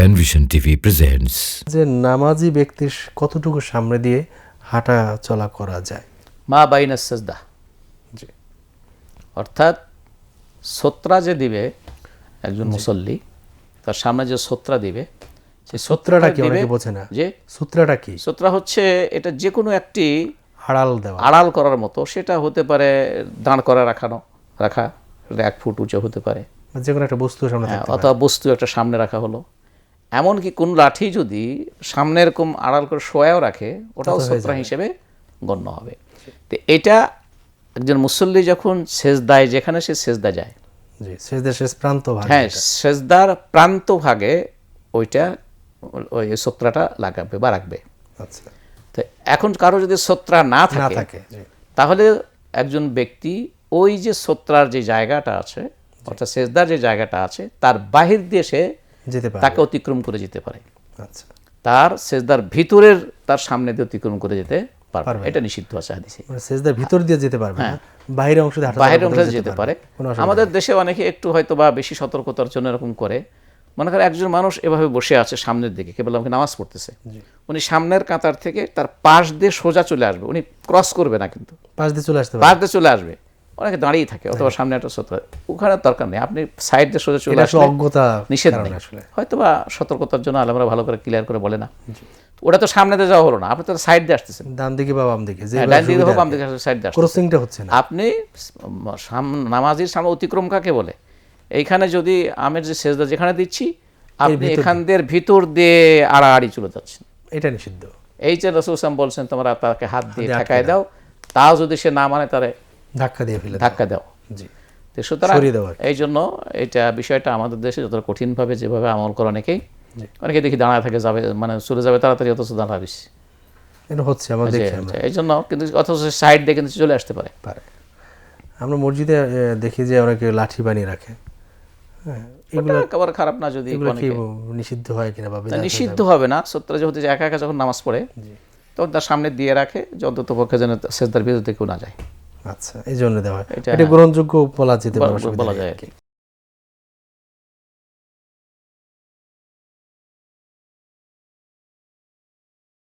Penvision TV presents যে নামাজি ব্যক্তির কতটুকু সামনে দিয়ে হাঁটা চলা করা যায়? মা বাইনা সেজদা। জি। অর্থাৎ সোত্রা যে দিবে একজন মুসল্লি তার সামনে যে সোত্রা দিবে সেই সূত্রটা কি অনেকে বোঝে না? যে সূত্রটা কি? সোত্রা হচ্ছে এটা যে কোনো একটি আড়াল দেওয়া। আড়াল করার মতো সেটা হতে পারে দাঁড় করে রাখানো রাখা এক ফুট উঁচু হতে পারে। যে কোনো একটা বস্তু সামনে হ্যাঁ। অথবা বস্তু একটা সামনে রাখা হলো। এমনকি কোন লাঠি যদি সামনে এরকম আড়াল করে শোয়াও রাখে ওটাও সত্রা হিসেবে গণ্য হবে। তো এটা একজন মুসল্লি যখন সেজদায় যেখানে সে সেজদা যায় শেষ প্রান্ত ভাগ হ্যাঁ সেজদার প্রান্ত ভাগে ওইটা ওই সত্রাটা লাগাবে বা রাখবে। আচ্ছা। তো এখন কারও যদি সত্রা না থাকে তাহলে একজন ব্যক্তি ওই যে সত্রার যে জায়গাটা আছে অর্থাৎ সেজদার যে জায়গাটা আছে তার বাহির দিয়ে সে যেতে পারে। তাকে অতিক্রম করে যেতে পারে। আচ্ছা। তার সেজদার ভিতরের তার সামনে দিয়ে অতিক্রম করে যেতে পারবে। এটা নিষিদ্ধ আছে হাদিসে। মানে শেষদের ভিতর দিয়ে যেতে পারবে না। বাইরে অংশ দিয়ে বাইরের অংশে যেতে পারে। আমাদের দেশে অনেকে একটু হয়তো বা বেশি সতর্কতার জন্য এরকম করে। মনে করেন একজন মানুষ এভাবে বসে আছে সামনের দিকে কেবল আমাকে নামাজ পড়তেছে। উনি সামনের কাতার থেকে তার পাশ দিয়ে সোজা চলে আসবে। উনি ক্রস করবে না কিন্তু। পাশ দিয়ে চলে পারে পাশ দিয়ে চলে আসবে। অনেকে দাঁড়িয়ে থাকে অথবা সামনে একটা সত্য ওখানে দরকার নেই। আপনি সাইড দিয়ে সোজা চলে আসলে আসলে অজ্ঞতা নিষেধ নেই। আসলে। হয়তো বা সতর্কতার জন্য আলমরা ভালো করে ক্লিয়ার করে বলে না। ওটা তো সামনে দিয়ে যাওয়া হলো না আপনি তো সাইড দিয়ে আসতেছেন। ডান দিকে বা বাম দিকে হ্যাঁ, ডান দিকে হোক বাম দিকে সাইড দিয়ে ক্রসিংটা হচ্ছে না। আপনি নামাজির সামনে অতিক্রম কাকে বলে? এইখানে যদি আমের যে সেজদা যেখানে দিচ্ছি আপনি এখান দিয়ে। ভিতর দিয়ে আড়াআড়ি চলে যাচ্ছেন। এটা নিষিদ্ধ। এই যে রসুল বলছেন তোমরা তাকে হাত দিয়ে ঠেকায় দাও। তাও যদি সে না মানে তারে ধাক্কা দিয়ে ফেলে ধাক্কা দাও। জি। তো সুতরাং এই জন্য এটা বিষয়টা আমাদের দেশে যতটা কঠিনভাবে যেভাবে আমল করে অনেকেই অনেকে দেখি দাঁড়ায় থাকে যাবে মানে চলে যাবে তাড়াতাড়ি অথচ দাঁড়াবিস এটা হচ্ছে আমরা দেখি এই জন্য কিন্তু অথচ সাইড দিয়ে কিন্তু চলে আসতে পারে। পারে। আমরা মসজিদে দেখি যে অনেকে লাঠি বানিয়ে রাখে। হ্যাঁ খারাপ না যদি নিষিদ্ধ হয় কিনা নিষিদ্ধ হবে না সত্তর যেহেতু একা একা যখন নামাজ পড়ে তখন তার সামনে দিয়ে রাখে যে অন্তত পক্ষে যেন সেজদার বিরুদ্ধে কেউ না যায়। আচ্ছা এই জন্য দেওয়া হয়। এটা- গ্রহণযোগ্য বলা যেতে পারে বলা যায় আর কি।